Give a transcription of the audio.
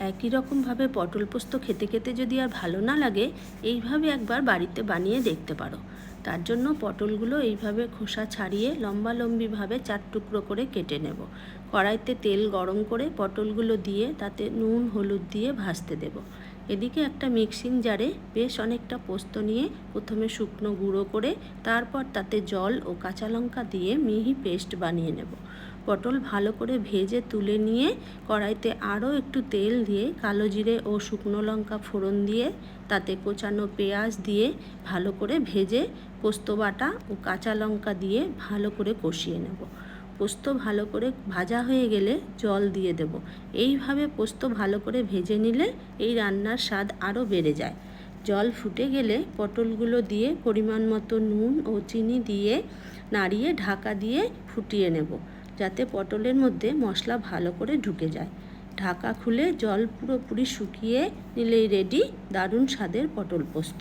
একই রকমভাবে পটল পোস্ত খেতে খেতে যদি আর ভালো না লাগে, এইভাবে একবার বাড়িতে বানিয়ে দেখতে পারো। তার জন্য পটলগুলো এইভাবে খোসা ছাড়িয়ে লম্বা লম্বিভাবে চার টুকরো করে কেটে নেব। কড়াইতে তেল গরম করে পটলগুলো দিয়ে তাতে নুন, হলুদ দিয়ে ভাজতে দেব। এদিকে একটা মিক্সিং জারে বেশ অনেকটা পোস্ত নিয়ে প্রথমে শুকনো গুঁড়ো করে তারপর তাতে জল ও কাঁচা লঙ্কা দিয়ে মিহি পেস্ট বানিয়ে নেব। পটল ভালো করে ভেজে তুলে নিয়ে কড়াইতে আরও একটু তেল দিয়ে কালো জিরে ও শুকনো লঙ্কা ফোড়ন দিয়ে, তাতে কোচানো পেঁয়াজ দিয়ে ভালো করে ভেজে পোস্ত বাটা ও কাঁচা লঙ্কা দিয়ে ভালো করে কষিয়ে নেব। পোস্ত ভালো করে ভাজা হয়ে গেলে জল দিয়ে দেব। এইভাবে পোস্ত ভালো করে ভেজে নিলে এই রান্নার স্বাদ আরও বেড়ে যায়। জল ফুটে গেলে পটলগুলো দিয়ে পরিমাণ মতো নুন ও চিনি দিয়ে নাড়িয়ে ঢাকা দিয়ে ফুটিয়ে নেব, যাতে পটলের মধ্যে মশলা ভালো করে ঢুকে যায়। ঢাকা খুলে জল পুরোপুরি শুকিয়ে নিলেই রেডি দারুণ স্বাদের পটল পোস্ত।